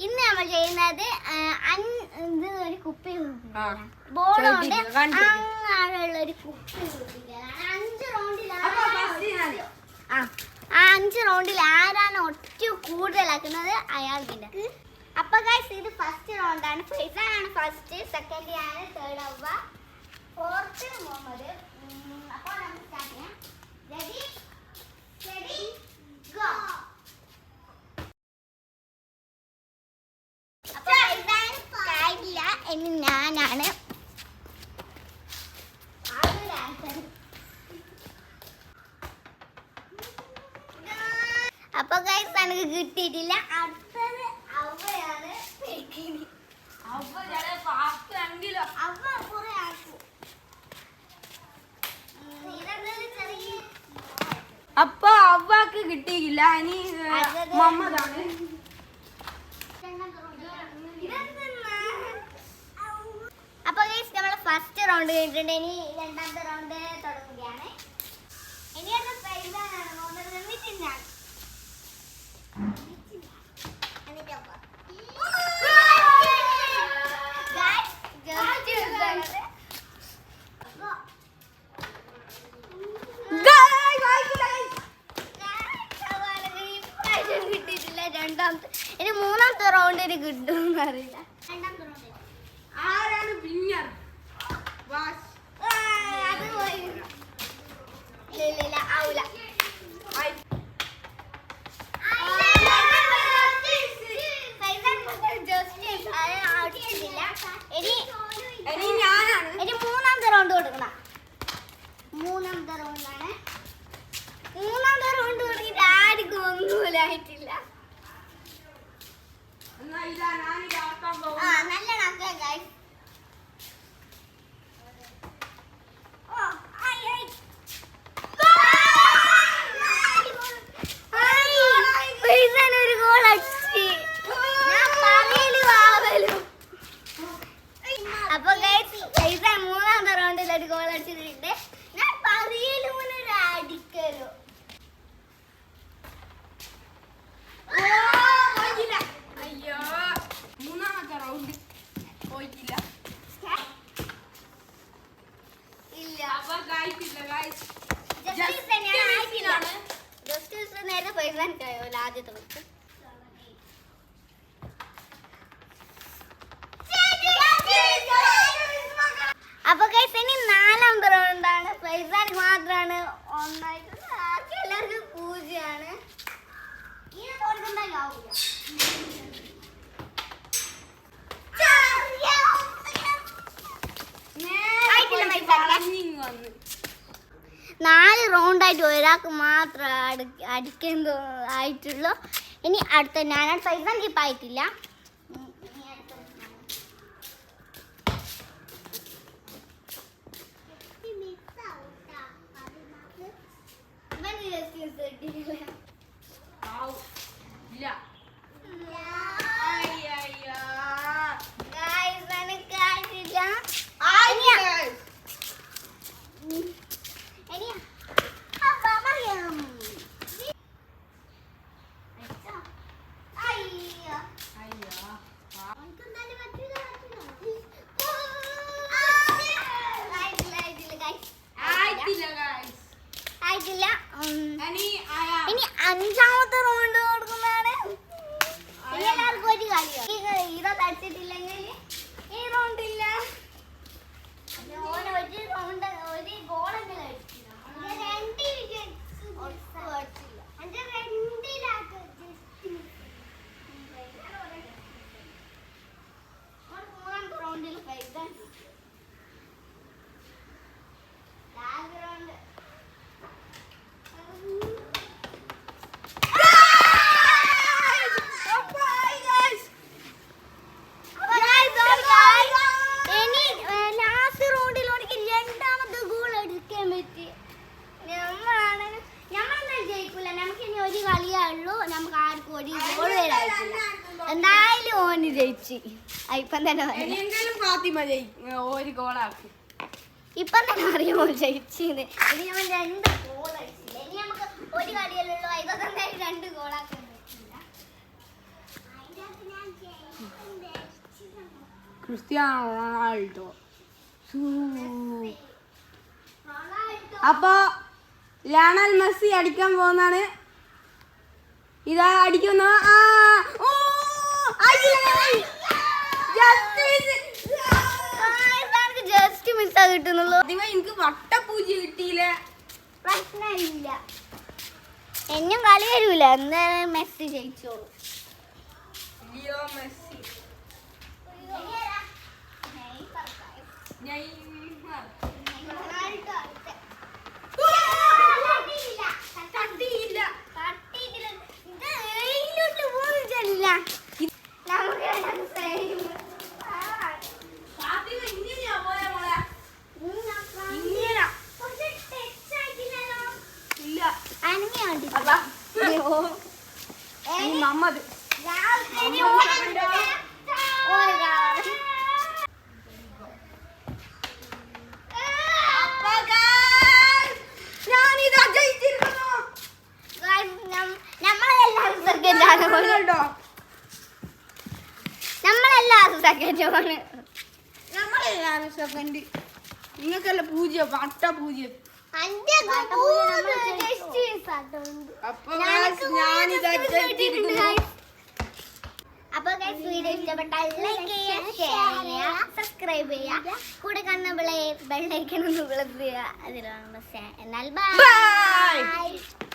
ഇന്ന് നമ്മൾ ചെയ്യുന്നത് അൻ- ഇത് ഒരു കുപ്പി. ബോളുണ്ട് അങ്ങനെയുള്ള ഒരു കുപ്പി. അഞ്ച് റൗണ്ടിലാണ്. ആ അഞ്ച് റൗണ്ടിൽ ആരാണ് ഒറ്റ കൂടുതലാക്കുന്നത്? അയാൾക്കുണ്ട് അപ്പൊ ഗൈസ് ഇത് ഫസ്റ്റ് റൗണ്ടാണ് ഫൈസാണ് ഫസ്റ്റ് സെക്കൻഡ് ആണ് തേർഡ് അവ ഫോർത്ത് മുഹമ്മദ്. അപ്പോൾ നമുക്ക് സ്റ്റാർട്ട് ചെയ്യാം. റെഡി റെഡി ഗോ അപ്പൊ എന്ന് ഞാനാണ്. അപ്പൊ ഗൈസ് എനിക്ക് കിട്ടിയിട്ടില്ല. അടുത്തത് അവയാണ്. അപ്പൊ അവക്ക് കിട്ടിയില്ല ഇനി മമ്മതാണ് ഇതെന്തെന്നാ? അപ്പൊ ഗൈസ് നമ്മൾ ഫസ്റ്റ് റൗണ്ട് കഴിഞ്ഞിട്ടുണ്ട്. ഇനി രണ്ടാമത്തെ റൗണ്ട് തുടങ്ങുകയാണ്. ഇനി അത് കിട്ടിയിട്ടില്ല. രണ്ടാമത്തെ ഇനി മൂന്നാമത്തെ റൗണ്ട് റൗണ്ടിന് കിട്ടുമെന്ന് അറിയില്ല രണ്ടാമത്തെ റൗണ്ട് ആരാണ് വിന്നർ അത് പോയി ഇല്ല ഇല്ല ഇല്ല ആവൂല ഇനി ഇനി ഞാനാണ് ഇനി മൂന്നാമത്തെ റൗണ്ട് കൊടുക്കണം മൂന്നാമത്തെ റൗണ്ടാണ് മൂന്നാമത്തെ റൗണ്ട് തുടങ്ങിയിട്ട് ആർക്കും ഒന്നുമില്ല ആയിട്ടില്ല ആ നല്ല നടക്കുക ഗൈസ് ഓ ഐ ഐ ഒരു ഗോൾ അടിച്ച് ഞാൻ പറയൽ വാവലും അപ്പൊ ഗൈസ് ഫൈസാൻ മൂന്നാമത്തെ റൗണ്ടിൽ ഒരു ഗോൾ അടിച്ചിട്ടുണ്ട് ഞാൻ പറയലും ഒരു അടിക്കലോ അയ്യോ മൂന്നാമത്തെ റൗണ്ട് പോയിട്ടില്ല ഇല്ല അപ്പൊ കായ്ക്കില്ല കായ്ച്ച് ജസ്റ്റിസ് തന്നെയാണ് ആയിട്ടില്ല ഫൈസാൻ കഴിയുമല്ലോ ആദ്യത്തെ വെച്ച് അപ്പൊ കൈസ് ഇനി നാലാമത്തെ റൗണ്ടാണ് ഫൈസാൻ മാത്രമാണ് ഒന്നായിട്ട് ബാക്കി എല്ലാവർക്കും പൂജയാണ്. ഇത് തോൽക്കുന്നെങ്കിൽ ആവൂല ആയിട്ടില്ല, മൈസാൻ. നാല് റൗണ്ടായിട്ട് ഒരാൾക്ക് മാത്രം അടി- അടിക്കാൻ ആയിട്ടുള്ളൂ. ഇനി അടുത്ത ഞാനാണ് സൈസ് കീപ്പ് ആയിട്ടില്ല ഉം, ഇനി അടുത്തത് ഞാൻ. ഇവന് just miss കിട്ടിയില്ല. ആവൂ. ഇല്ല Guys, അയ്യോ എനിക്ക് ആയിട്ടില്ല. ഉം. ഇനി അപ്പൊ മറിയാം. വെച്ചോ? അയ്യോ. അയ്യോ എനിക്കെന്തായാലും പറ്റില്ല, പറ്റില്ല. ആയിട്ടില്ല, ആയിട്ടില്ല, guys. ആയിട്ടില്ല guys. ആയിട്ടില്ല ഉം. ഇനി ആരാ? ഇനി അഞ്ചാമത്തെ റൗണ്ട് കൊടുക്കുന്നതാണ്. എല്ലാവർക്കും ഒരു കളിയാണ്. ഇത തടിച്ചിട്ടില്ലെങ്കിൽ ഈ റൗണ്ട് ഇല്ല ഓന് ഒരു റൗണ്ട് ഒരു ഗോളെങ്കിലും അടിച്ചില്ല. ഓന് രണ്ട് wickets ഒട്ടും അടിച്ചില്ല. ഓന്റെ രണ്ടിലാക്ക് just miss. ഓന് മൂന്നാമത്തെ റൗണ്ടിൽ ഫൈസാൻ ലാഗ് റൗണ്ട് ഇനി ലാസ്റ്റ് റൗണ്ടിൽ എനിക്ക് രണ്ടാമത്തെ ഗോൾ അടിക്കാൻ പറ്റി നമ്മളാണ് നമ്മളെന്തായാലും ജയിക്കൂല നമുക്ക് ഇനി ഒരു കളിയേ ഉള്ളൂ നമുക്ക് ആർക്കും ഒരു ഗോൾ വരാനില്ല എന്തായാലും ഓന് ജയിച്ച് ഇപ്പം തന്നെ ഫാത്തിമ ജയി ഒരു ഗോളാക്കി. ഇപ്പം തന്നെ അറിയുമോ ജയിച്ചിന്ന്. ഇനി നമ്മൾ രണ്ട് ഗോൾ അടിച്ചില്ല. ഇനി നമുക്ക് ഒരു കളിയല്ലോ ഇതൊക്കെ രണ്ട് ഗോളാക്കാൻ ക്രിസ്ത്യാനോ റൊണാൾഡോ. സൂ. അപ്പോ ലയണൽ മെസ്സി അടിക്കാൻ പോകുന്നതാണ്. ഇതാ അടിക്കുന്നു. ആ ഓ ജസ്റ്റ് മിസ്സാ കിട്ടുന്നുള്ളൂ ആദ്യമേ എനിക്ക് വട്ടപ്പൂജ കിട്ടിയില്ലേ. പ്രശ്നമില്ല. എന്നും കളി വരൂല. എന്തായാലും മെസ്സി ജയിച്ചോളൂ. Leo Messi. നെയ്മർ. ആണ് നമ്മളെല്ലാരും സെക്കൻഡ് നിങ്ങൾക്കല്ല പൂജ്യം വട്ട പൂജ്യം. അപ്പൊ വീഡിയോ ഇഷ്ടപ്പെട്ടാൽ ലൈക്ക് ചെയ്യുക ഷെയർ ചെയ്യുക സബ്സ്ക്രൈബ് ചെയ്യുക. കൂടെ കാണുന്ന ഒന്ന് വിളക്കുക അതിലാണ് എന്നാൽ. ബൈ